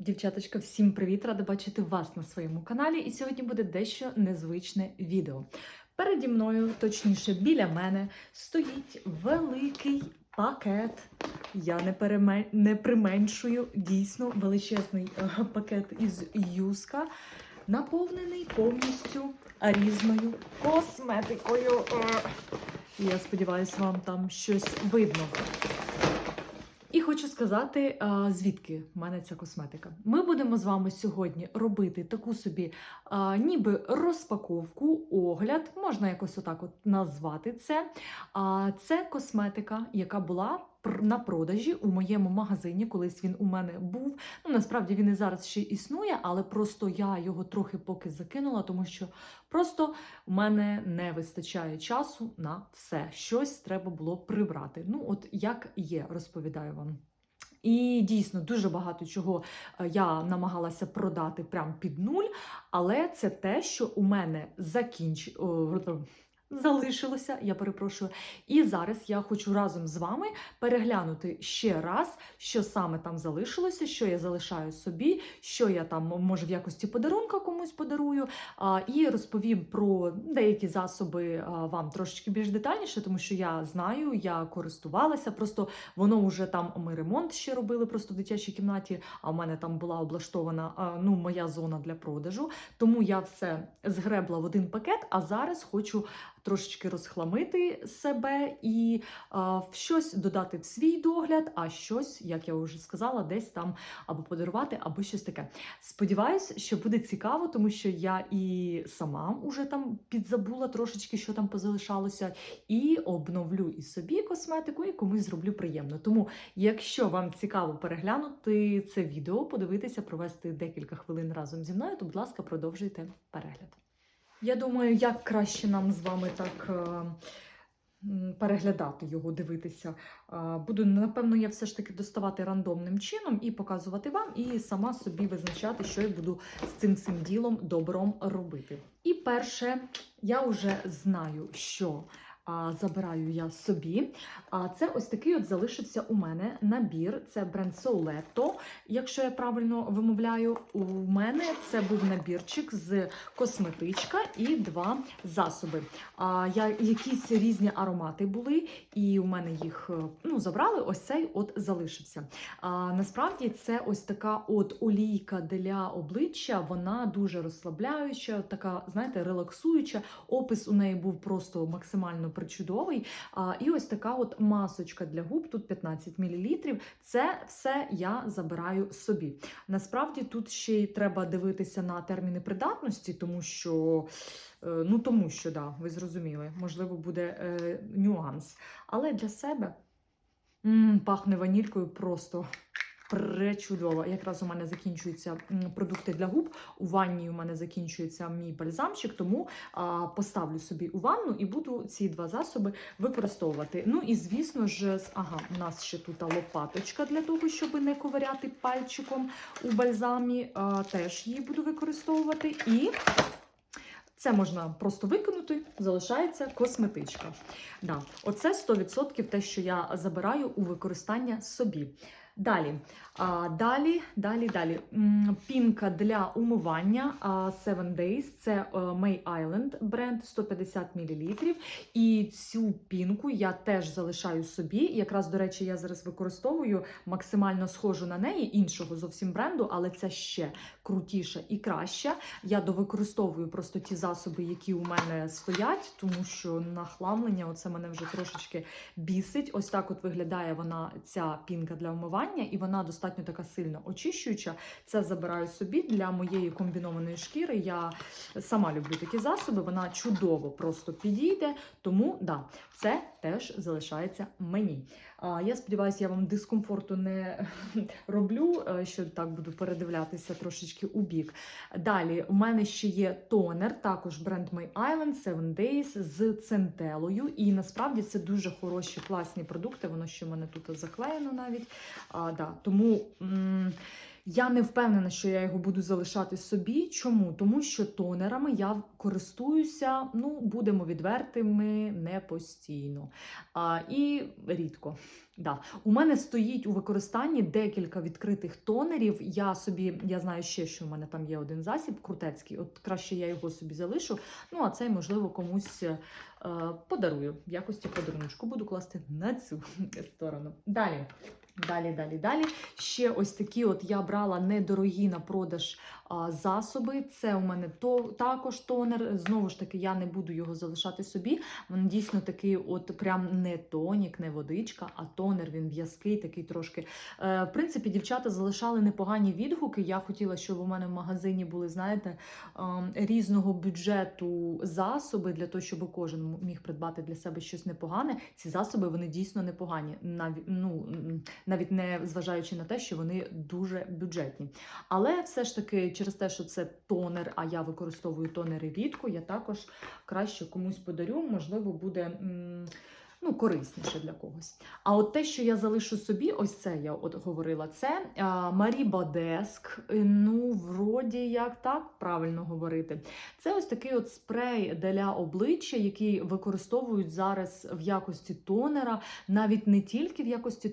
Дівчаточка, всім привіт! Рада бачити вас на своєму каналі. І сьогодні буде дещо незвичне відео. Переді мною, точніше, біля мене, стоїть великий пакет. Я не, переме... не применшую дійсно величезний е, пакет із юска, наповнений повністю різною косметикою. Е, Я сподіваюся, вам там щось видно. І хочу сказати, звідки в мене ця косметика. Ми будемо з вами сьогодні робити таку собі, ніби розпаковку, огляд, можна якось отак от назвати це. Це косметика, яка була на продажі у моєму магазині. Колись він у мене був. Ну насправді він і зараз ще існує, але просто я його трохи поки закинула, тому що просто в мене не вистачає часу на все. Щось треба було прибрати. Ну, от як є, розповідаю вам. І дійсно дуже багато чого е, я намагалася продати прям під нуль, але це те, що у мене закінч... залишилося, я перепрошую. І зараз я хочу разом з вами переглянути ще раз, що саме там залишилося, що я залишаю собі, що я там може в якості подарунка комусь подарую. І розповім про деякі засоби вам трошечки більш детальніше, тому що я знаю, я користувалася. Просто воно вже там ми ремонт ще робили просто в дитячій кімнаті. А в мене там була облаштована ну, моя зона для продажу. Тому я все згребла в один пакет. А зараз хочу трошечки розхламити себе і а, в щось додати в свій догляд, а щось, як я вже сказала, десь там або подарувати, або щось таке. Сподіваюсь, що буде цікаво, тому що я і сама вже там підзабула трошечки, що там позалишалося, і обновлю і собі косметику, і комусь зроблю приємно. Тому, якщо вам цікаво переглянути це відео, подивитися, провести декілька хвилин разом зі мною, то, будь ласка, продовжуйте перегляд. Я думаю, як краще нам з вами так. е, Переглядати його, дивитися. Буду, напевно, я все ж таки доставати рандомним чином і показувати вам, і сама собі визначати, що я буду з цим цим ділом добром робити. І перше, я вже знаю, що забираю я собі. А це ось такий от залишився у мене набір. Це бренд Soletto. Якщо я правильно вимовляю, у мене це був набірчик з косметичка і два засоби. А, я, якісь різні аромати були, і у мене їх е, ну, забрали. Ось цей от залишився. А, насправді це ось така от олійка для обличчя. Вона дуже розслабляюча, така, знаєте, релаксуюча. Опис у неї був просто максимально причудовий. А, і ось така от масочка для губ, тут 15 мл. Це все я забираю собі. Насправді тут ще й треба дивитися на терміни придатності, тому що. е, Ну, тому що, да, ви зрозуміли, можливо, буде е, нюанс. Але для себе м, пахне ванількою просто пречудово. Якраз у мене закінчуються продукти для губ. У ванні у мене закінчується мій бальзамчик, тому а, поставлю собі у ванну і буду ці два засоби використовувати. Ну і звісно ж, ага, у нас ще тут лопаточка для того, щоб не ковиряти пальчиком у бальзамі. А, теж її буду використовувати. І це можна просто викинути, залишається косметичка. Да, оце 100% те, що я забираю у використання собі. Далі, а, далі, далі, далі. Пінка для умивання Seven Days. Це е, May Island бренд 150 мл. І цю пінку я теж залишаю собі. Якраз, до речі, я зараз використовую максимально схожу на неї іншого зовсім бренду, але це ще крутіша і краща. Я довикористовую просто ті засоби, які у мене стоять, тому що нахламлення оце мене вже трошечки бісить. Ось так от виглядає вона, ця пінка для вмивання, і вона достатньо така сильно очищуюча. Це забираю собі для моєї комбінованої шкіри. Я сама люблю такі засоби, вона чудово просто підійде. Тому да, це теж залишається мені. Я сподіваюся, я вам дискомфорту не роблю, е, що так буду передивлятися трошечки у бік. Далі, у мене ще є тонер, також бренд My Island Seven Days з центелою. І насправді це дуже хороші, класні продукти. Воно ще в мене тут заклеєно навіть. А, да, тому. м Я не впевнена, що я його буду залишати собі. Чому? Тому що тонерами я користуюся, ну, будемо відвертими, не постійно. А, і рідко. Да. У мене стоїть у використанні декілька відкритих тонерів. Я собі, я знаю ще, що у мене там є один засіб крутецький. От краще я його собі залишу. Ну, а цей, можливо, комусь е, подарую в якості подарунку. Буду класти на цю сторону. Далі. Далі, далі, далі. Ще ось такі, от я брала недорогі на продаж а, засоби. Це у мене то також тонер. Знову ж таки, я не буду його залишати собі. Він дійсно такий, от прям не тонік, не водичка, а тонер. Він в'язкий, такий трошки. Е, в принципі, дівчата залишали непогані відгуки. Я хотіла, щоб у мене в магазині були, знаєте, ем, різного бюджету засоби для того, щоб кожен міг придбати для себе щось непогане. Ці засоби вони дійсно непогані. Навіть ну навіть не зважаючи на те, що вони дуже бюджетні. Але все ж таки, через те, що це тонер, а я використовую тонери рідко, я також краще комусь подарю, можливо, буде. м, Ну, корисніше для когось. А от те, що я залишу собі, ось це я от говорила, це а, Марі Бадеск. Е, Ну, вроді як так правильно говорити. Це ось такий от спрей для обличчя, який використовують зараз в якості тонера, навіть не тільки в якості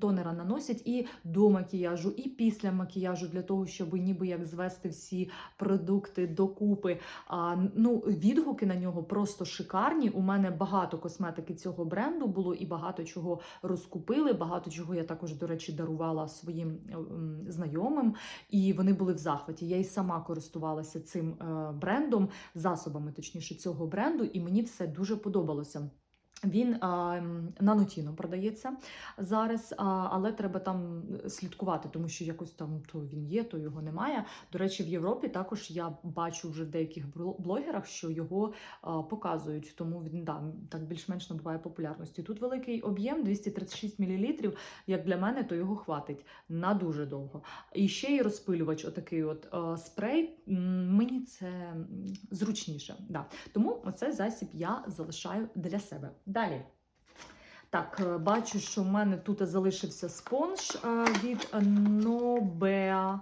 тонера наносять і до макіяжу, і після макіяжу, для того, щоб ніби як звести всі продукти докупи. А, ну, відгуки на нього просто шикарні. У мене багато косметики цього бренду було і багато чого розкупили. Багато чого я також, до речі, дарувала своїм ем, знайомим, і вони були в захваті. Я і сама користувалася цим е, брендом, засобами, точніше, цього бренду, і мені все дуже подобалося. Він а, м, на Нотіно продається зараз, а, але треба там слідкувати, тому що якось там то він є, то його немає. До речі, в Європі також я бачу вже в деяких бл- блогерах, що його а, показують, тому він да, так більш-менш набуває популярності. Тут великий об'єм 236 мл. Як для мене, то його хватить на дуже довго. І ще й розпилювач, отакий от а, спрей. Мені це зручніше. Да. Тому оцей засіб я залишаю для себе. Далі. Так, е, бачу, що в мене тут залишився спонж е, від Nobea.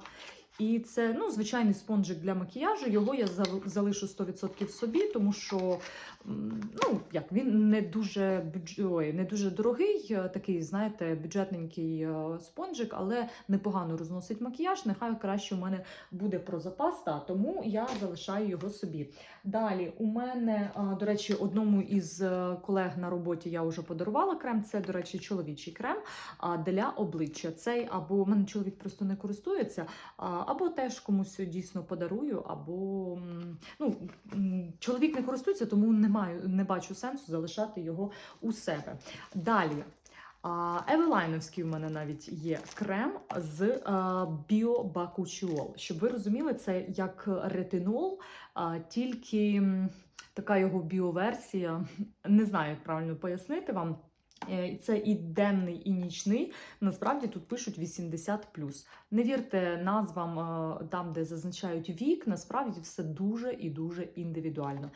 І це ну, звичайний спонжик для макіяжу. Його я залишу 100% собі, тому що ну, як, він не дуже. Ой, не дуже дорогий, е, такий, знаєте, бюджетненький е, спонжик, але непогано розносить макіяж. Нехай краще у мене буде про запас, та, тому я залишаю його собі. Далі у мене, до речі, одному із е, колег на роботі я вже подарувала крем. Це, до речі, чоловічий крем для обличчя. Цей або у мене чоловік просто не користується, або теж комусь дійсно подарую, або ну, чоловік не користується, тому не маю, не бачу сенсу залишати його у себе. Далі. Евелайновський в мене навіть є крем з а, біобакучіол. Щоб ви розуміли, це як ретинол, тільки така його біоверсія. Не знаю, як правильно пояснити вам. Е, Це і денний, і нічний. Насправді тут пишуть 80 Не вірте назвам е, там, де зазначають вік. Насправді все дуже і дуже індивідуально.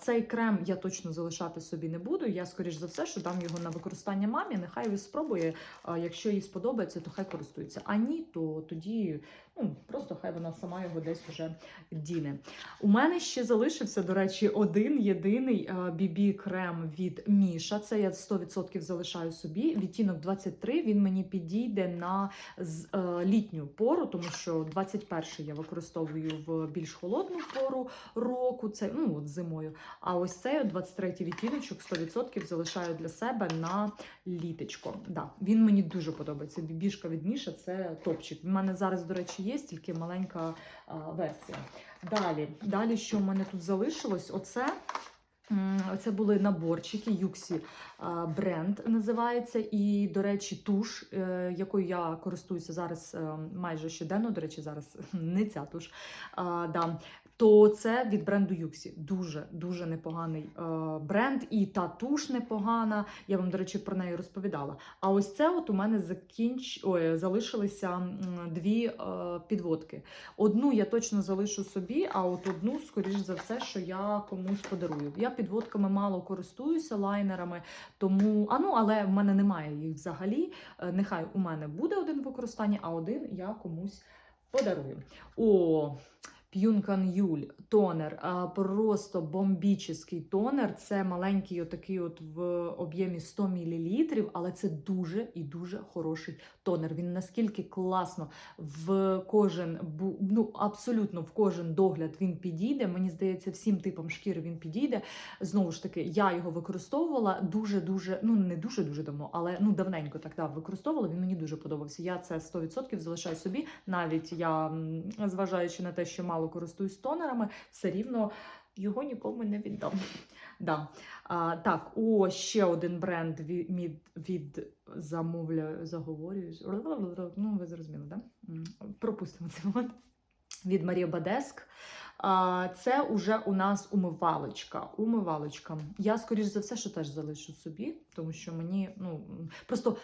Цей крем я точно залишати собі не буду. Я, скоріш за все, що дам його на використання мамі. Нехай спробує. Якщо їй сподобається, то хай користується. А ні, то тоді ну, просто хай вона сама його десь уже діне. У мене ще залишився, до речі, один єдиний BB крем від Міша. Це я 100% залишаю собі. Відтінок 23. Він мені підійде на е, літню пору, тому що 21 я використовую в більш холодну пору року. Це ну от зимою. А ось цей от 23 відтіночок 100% залишаю для себе на літочко. Да, він мені дуже подобається. Бібішка від Міша це топчик. У мене зараз, до речі, є тільки маленька версія. Далі, далі, що в мене тут залишилось? Оце. Це були наборчики Юксі бренд називається. І, до речі, туш, е, якою я користуюся зараз е, майже щоденно. До речі, зараз не ця туш. Да. То це від бренду Юксі. Дуже дуже непоганий е, бренд, і та туш непогана. Я вам, до речі, про неї розповідала. А ось це от у мене закінч... Ой, залишилися дві е, підводки. Одну я точно залишу собі, а от одну, скоріш за все, що я комусь подарую. Я підводками мало користуюся лайнерами, тому а ну, але в мене немає їх взагалі. Е, Нехай у мене буде один в використанні, а один я комусь подарую. О, П'юнкан Юль тонер, просто бомбічний тонер. Це маленький, отакий от в об'ємі 100 мл, але це дуже і дуже хороший тонер. Він наскільки класно в кожен ну абсолютно в кожен догляд він підійде. Мені здається, всім типам шкіри він підійде. Знову ж таки, я його використовувала дуже дуже, ну не дуже дуже давно, але ну давненько так да, використовувала. Він мені дуже подобався. Я це 100% залишаю собі. Навіть я, зважаючи на те, що мало користуюсь тонерами, все рівно його нікому не віддам. Да. А, так, о, ще один бренд від, від замовляю, заговорюю. Ну, ви зрозуміли, да? Пропустимо це. момент. Від Марія Бадеск. Це уже у нас умивалочка. Умивалочка. Я, скоріш за все, що теж залишу собі, тому що мені, ну просто е,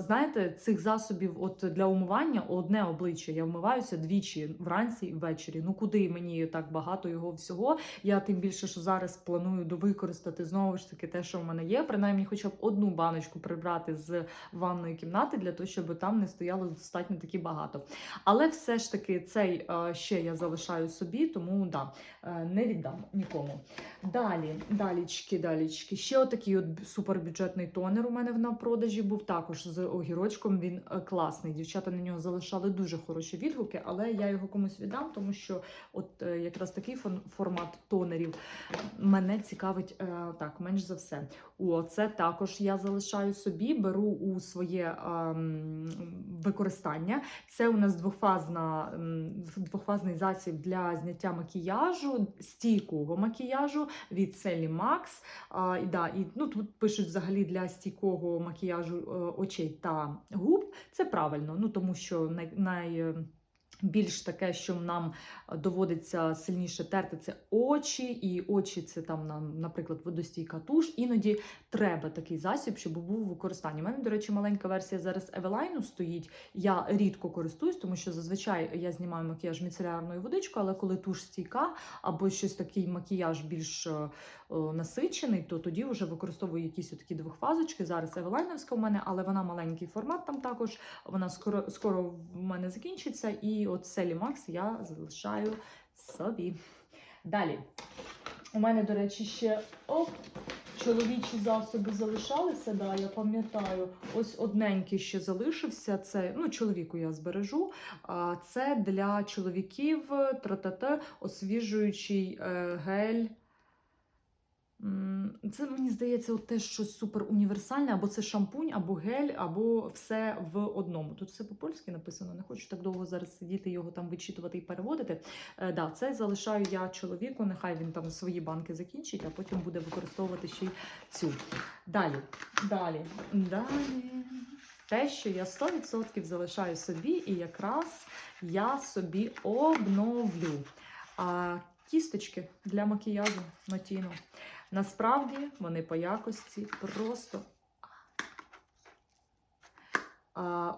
знаєте, цих засобів от для умивання одне обличчя. Я вмиваюся двічі вранці і ввечері. Ну куди мені так багато його всього? Я тим більше, що зараз планую довикористати знову ж таки те, що в мене є. Принаймні, хоча б одну баночку прибрати з ванної кімнати для того, щоб там не стояло достатньо таки багато. Але все ж таки цей е, ще я залишаю собі, тому да, е, не віддам нікому. Далі, далічки, далічки. Ще отакий от супербюджетний тонер у мене на продажі був також з огірочком. Він е, класний. Дівчата на нього залишали дуже хороші відгуки, але я його комусь віддам, тому що от е, якраз такий формат тонерів мене цікавить так, менш за все. О, це також я залишаю собі, беру у своє ем, використання. Це у нас двохфазна, м, двохфазний засіб для зняття макіяжу, стійкого макіяжу від Selly Max. А, да, і, ну, тут пишуть взагалі для стійкого макіяжу е, очей та губ. Це правильно, ну, тому що най, най, е, більш таке, що нам доводиться сильніше терти, це очі, і очі це там, нам, наприклад, водостійка туш. Іноді треба такий засіб, щоб був у використанні. У мене, до речі, маленька версія зараз Евелайну стоїть. Я рідко користуюсь, тому що зазвичай я знімаю макіяж міцелярною водичкою, але коли туш стійка або щось такий макіяж більш е, е, насичений, то тоді вже використовую якісь такі двохфазочки. Зараз Евелайновська у мене, але вона маленький формат там також. Вона скоро скоро в мене закінчиться. І от Селі Макс я залишаю собі. Далі. У мене, до речі, ще оп, чоловічі засоби залишалися. Да, я пам'ятаю, ось одненький ще залишився. Це ну, чоловіку я збережу. А це для чоловіків тра-та-та, освіжуючий е, гель. Це мені здається, от теж щось супер універсальне, або це шампунь, або гель, або все в одному. Тут все по-польськи написано. Не хочу так довго зараз сидіти, його там вичитувати і переводити. Е, да, це залишаю я чоловіку. Нехай він там свої банки закінчить, а потім буде використовувати ще й цю. Далі, далі, далі. Те, що я 100% залишаю собі, і якраз я собі обновлю. А, кісточки для макіяжу на тіну. Насправді вони по якості просто.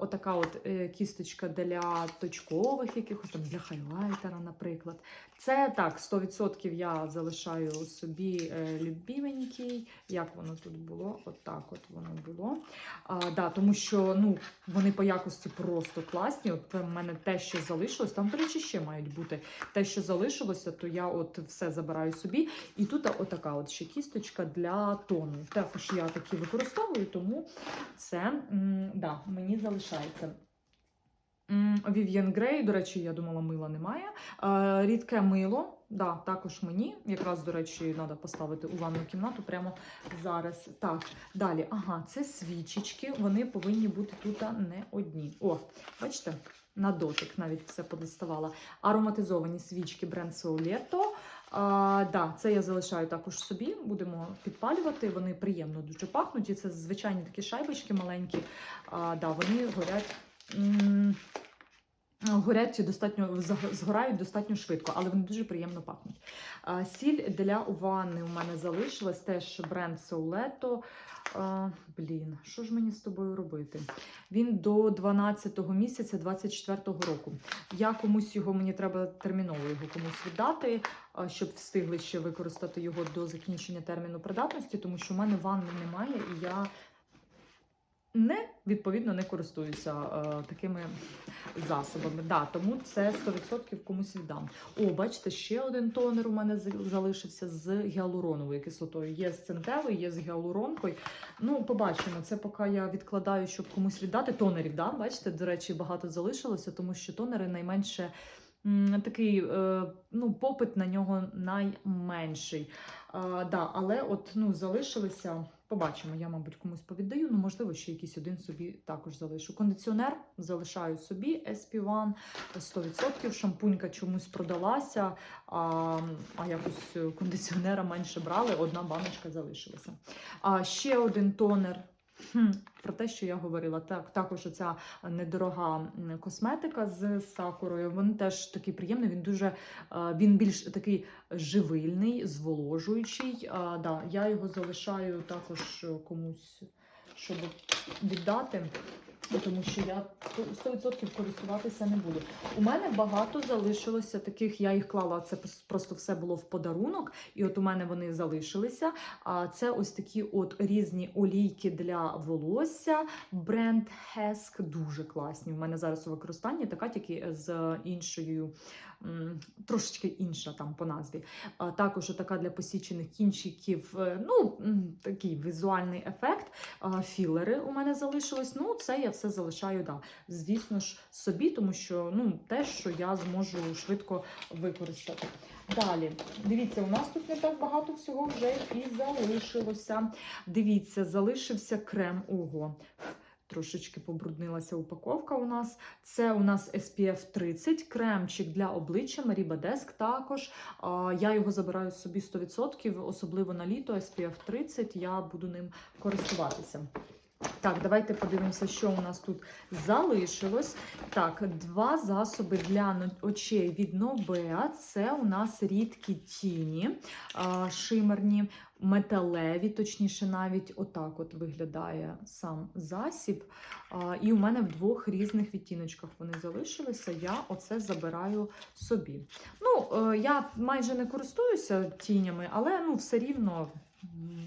Отака от е, кісточка для точкових якихось там для хайлайтера, наприклад. Це так, 100% я залишаю собі е, любіменький. Як воно тут було? Отак от воно було. А, да, тому що ну, вони по якості просто класні. От в мене те, що залишилось, там, до речі, ще мають бути. Те, що залишилося, то я от все забираю собі. І тут отака от ще кісточка для тону. Також я такі використовую, тому це м, да, мені залишається. М, Vivienne Grey, до речі, я думала, мила немає. Рідке мило, да, також мені. Якраз, до речі, треба поставити у ванну кімнату прямо зараз. Так, далі. Ага, це свічечки. Вони повинні бути тут не одні. О, бачите, на дотик навіть все подоставала. Ароматизовані свічки бренд Soletto. А, да, це я залишаю також собі. Будемо підпалювати. Вони приємно дуже пахнуть. І це звичайні такі шайбочки маленькі. А, да, вони горять. Горять достатньо згорають достатньо швидко, але вони дуже приємно пахнуть. Сіль для ванни у мене залишилась теж бренд Соулето. Блін, що ж мені з тобою робити? Він до 12 місяця 24-го року. Я комусь його мені треба терміново його комусь віддати, щоб встигли ще використати його до закінчення терміну придатності, тому що в мене ванни немає, і я не відповідно не користуюся е, такими засобами. Да, тому це 100% комусь віддам. О, бачите, ще один тонер у мене залишився з гіалуроновою кислотою. Є з центелою, є з гіалуронкою. Ну, побачимо. Це поки я відкладаю, щоб комусь віддати. Тонерів, да? бачите, до речі, багато залишилося, тому що тонери найменше. Такий е, ну, попит на нього найменший. А, да, але от ну, залишилися. Побачимо, я, мабуть, комусь повіддаю, ну, можливо, ще якийсь один собі також залишу. Кондиціонер залишаю собі SP1 100%. Шампунька чомусь продалася, а, а якось кондиціонера менше брали, одна баночка залишилася. А ще один тонер. Про те, що я говорила, так також оця недорога косметика з сакурою. Він теж такий приємний. Він дуже е, він більш такий живильний, зволожуючий. А, да, я його залишаю також е, комусь, щоб віддати. Тому що я 100% користуватися не буду. У мене багато залишилося таких, я їх клала, це просто все було в подарунок, і от у мене вони залишилися. А це ось такі от різні олійки для волосся. Бренд Hesk дуже класні. У мене зараз у використанні така тільки з іншою, трошечки інша там по назві. А також така для посічених кінчиків. е, Ну, такий візуальний ефект. Філери у мене залишились. Ну, це я все залишаю, да. звісно ж, собі, тому що ну, те, що я зможу швидко використати. Далі, дивіться, у нас тут не так багато всього вже і залишилося. Дивіться, залишився крем. Ого. Трошечки побруднилася упаковка у нас. Це у нас SPF 30, кремчик для обличчя Mariba Desk також. Я його забираю собі 100%, особливо на літо SPF 30, я буду ним користуватися. Так, давайте подивимося, що у нас тут залишилось. Так, два засоби для очей від Новеа. Це у нас рідкі тіні, шимерні, металеві, точніше, навіть отак от виглядає сам засіб. І у мене в двох різних відтіночках вони залишилися. Я оце забираю собі. Ну, е, я майже не користуюся тінями, але ну, все рівно.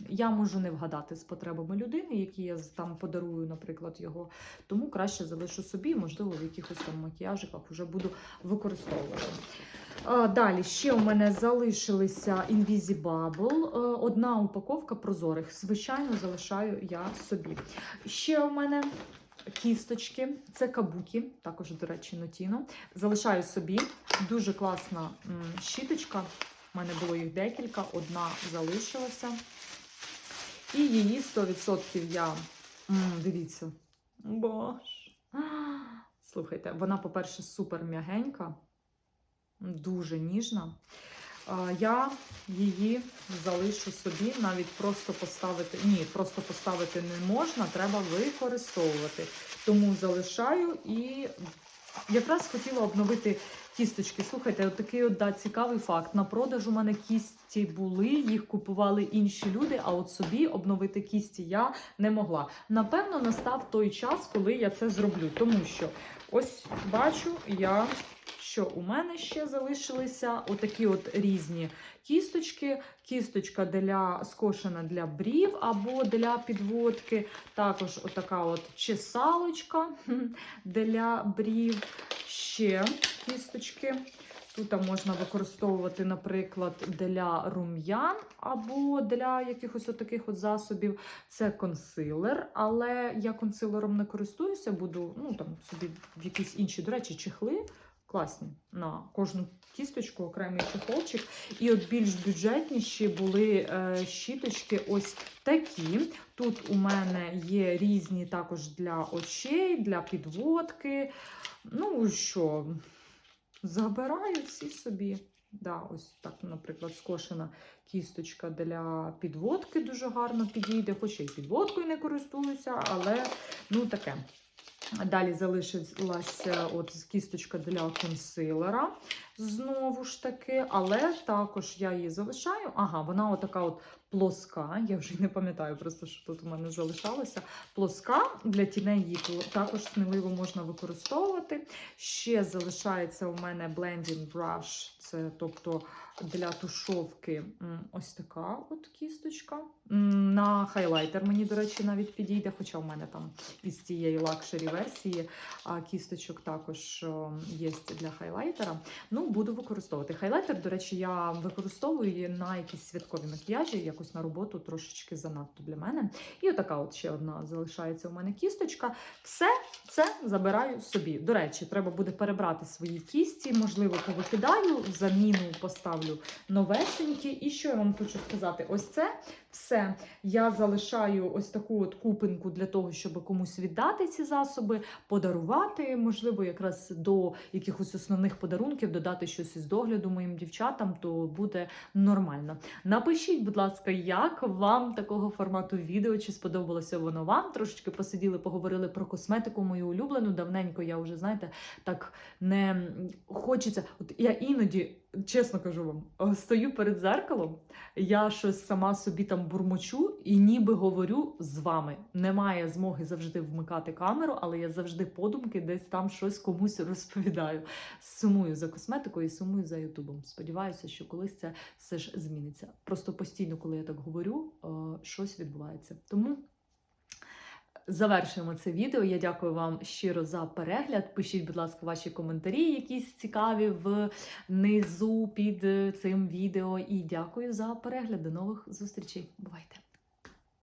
Я можу не вгадати з потребами людини, які я там подарую, наприклад, його. Тому краще залишу собі, можливо, в якихось там макіяжиках вже буду використовувати. Далі ще у мене залишилися Invisibubble. Е, Одна упаковка прозорих. Звичайно, залишаю я собі. Ще у мене кісточки, це кабуки, також, до речі, нотіно. Залишаю собі. Дуже класна щіточка. У мене було їх декілька, одна залишилася. І її 100% я. М, дивіться. Боже. Слухайте, вона, по-перше, супер м'ягенька, дуже ніжна. Я її залишу собі, навіть просто поставити. Ні, просто поставити не можна, треба використовувати. Тому залишаю і якраз хотіла обновити кісточки. Слухайте, от такий от да, цікавий факт. На продаж у мене кісті були, їх купували інші люди, а от собі обновити кісті я не могла. Напевно, настав той час, коли я це зроблю, тому що ось бачу я. Що у мене ще залишилися отакі от різні кісточки. Кісточка для скошена для брів або для підводки. Також отака от чесалочка для брів. Ще кісточки. Тут можна використовувати, наприклад, для рум'ян або для якихось таких от засобів. Це консилер, але я консилером не користуюся, буду ну, там, собі в якісь інші, до речі, чехли. Класні на кожну кісточку окремий чехолчик. І от більш бюджетніші були е, щіточки ось такі. Тут у мене є різні також для очей, для підводки. Ну що, забираю всі собі. Да, ось так, наприклад, скошена кісточка для підводки дуже гарно підійде, хоч я й підводкою не користуюся, але ну таке. Далі залишилася от кісточка для консилера. Знову ж таки, але також я її залишаю. Ага, вона отака от плоска. Я вже не пам'ятаю просто, що тут у мене залишалося. Плоска для тіней також сміливо можна використовувати. Ще залишається у мене blending brush, це тобто для тушовки ось така от кісточка. На хайлайтер мені, до речі, навіть підійде, хоча у мене там із цієї лакшері версії кісточок також є для хайлайтера. Ну, буду використовувати. Хайлайтер, до речі, я використовую на якісь святкові макіяжі, якось на роботу трошечки занадто для мене. І отака от ще одна залишається у мене кісточка. Все це забираю собі. До речі, треба буде перебрати свої кісті, можливо, повикидаю, заміну поставлю новесенькі. І що я вам хочу сказати? Ось це все. Я залишаю ось таку от купинку для того, щоб комусь віддати ці засоби, подарувати, можливо, якраз до якихось основних подарунків, додати щось із догляду моїм дівчатам, то буде нормально. Напишіть, будь ласка, як вам такого формату відео, чи сподобалося воно вам? Трошечки посиділи, поговорили про косметику мою улюблену. Давненько я вже, знаєте, так не хочеться. От я іноді, чесно кажу вам, стою перед зеркалом, я щось сама собі там бурмочу і ніби говорю з вами. Немає змоги завжди вмикати камеру, але я завжди подумки десь там щось комусь розповідаю. Сумую за косметикою і сумую за Ютубом. Сподіваюся, що колись це все ж зміниться. Просто постійно, коли я так говорю, е, щось відбувається. Тому. Завершуємо це відео. Я дякую вам щиро за перегляд. Пишіть, будь ласка, ваші коментарі, якісь цікаві внизу під цим відео. І дякую за перегляд. До нових зустрічей. Бувайте!